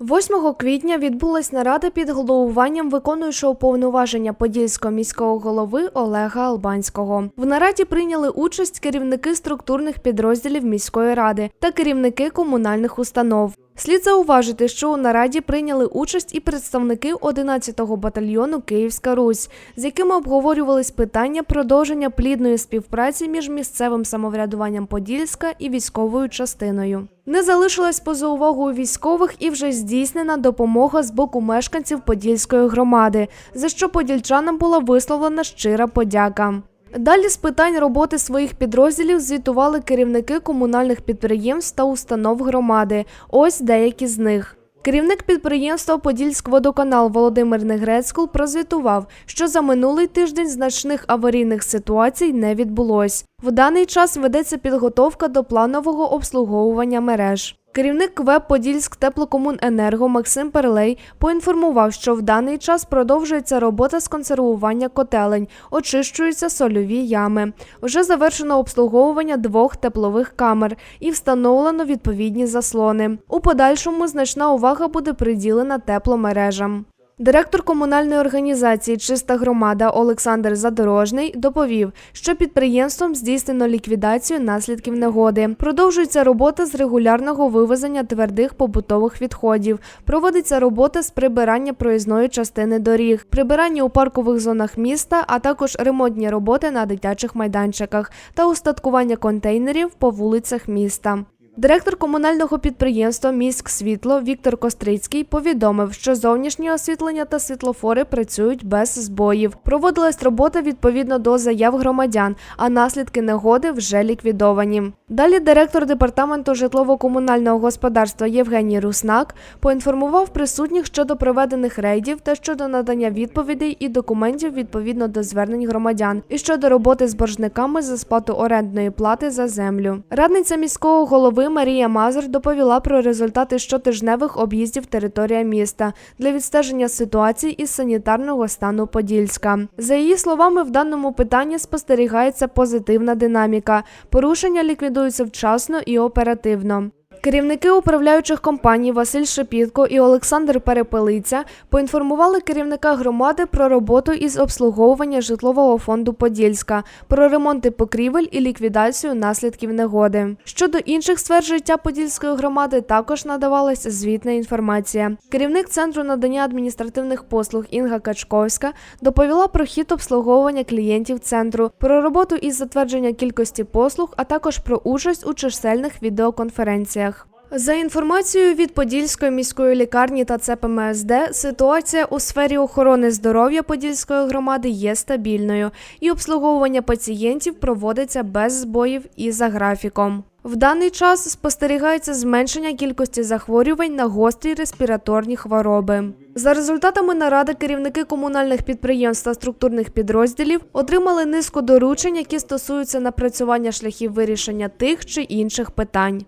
8 квітня відбулась нарада під головуванням виконуючого повноваження подільського міського голови Олега Албанського. В нараді прийняли участь керівники структурних підрозділів міської ради та керівники комунальних установ. Слід зауважити, що у нараді прийняли участь і представники 11-го батальйону Київська Русь, з якими обговорювались питання продовження плідної співпраці між місцевим самоврядуванням Подільська і військовою частиною. Не залишилась поза увагою військових і вже здійснена допомога з боку мешканців Подільської громади, за що подільчанам була висловлена щира подяка. Далі з питань роботи своїх підрозділів звітували керівники комунальних підприємств та установ громади. Ось деякі з них. Керівник підприємства Подільськводоканал Володимир Негрецькул прозвітував, що за минулий тиждень значних аварійних ситуацій не відбулось. В даний час ведеться підготовка до планового обслуговування мереж. Керівник КВЕП Подільськ теплокомуненерго Максим Перлей поінформував, що в даний час продовжується робота з консервування котелень, очищуються сольові ями. Вже завершено обслуговування двох теплових камер і встановлено відповідні заслони. У подальшому значна увага буде приділена тепломережам. Директор комунальної організації Чиста громада Олександр Задорожний доповів, що підприємством здійснено ліквідацію наслідків негоди. Продовжується робота з регулярного вивезення твердих побутових відходів. Проводиться робота з прибирання проїзної частини доріг, прибирання у паркових зонах міста, а також ремонтні роботи на дитячих майданчиках та устаткування контейнерів по вулицях міста. Директор комунального підприємства Міськ Світло Віктор Кострицький повідомив, що зовнішнє освітлення та світлофори працюють без збоїв. Проводилась робота відповідно до заяв громадян, а наслідки негоди вже ліквідовані. Далі директор департаменту житлово-комунального господарства Євгеній Руснак поінформував присутніх щодо проведених рейдів та щодо надання відповідей і документів відповідно до звернень громадян, і щодо роботи з боржниками за сплату орендної плати за землю. Радниця міського Марія Мазур доповіла про результати щотижневих об'їздів територія міста для відстеження ситуації із санітарного стану Подільська. За її словами, в даному питанні спостерігається позитивна динаміка. Порушення ліквідуються вчасно і оперативно. Керівники управляючих компаній Василь Шепітко і Олександр Перепелиця поінформували керівника громади про роботу із обслуговування житлового фонду Подільська, про ремонти покрівель і ліквідацію наслідків негоди. Щодо інших сфер життя Подільської громади також надавалася звітна інформація. Керівник центру надання адміністративних послуг Інга Качковська доповіла про хід обслуговування клієнтів центру, про роботу із затвердження кількості послуг, а також про участь у чисельних відеоконференціях. За інформацією від Подільської міської лікарні та ЦПМСД, ситуація у сфері охорони здоров'я Подільської громади є стабільною, і обслуговування пацієнтів проводиться без збоїв і за графіком. В даний час спостерігається зменшення кількості захворювань на гострі респіраторні хвороби. За результатами наради керівники комунальних підприємств та структурних підрозділів отримали низку доручень, які стосуються напрацювання шляхів вирішення тих чи інших питань.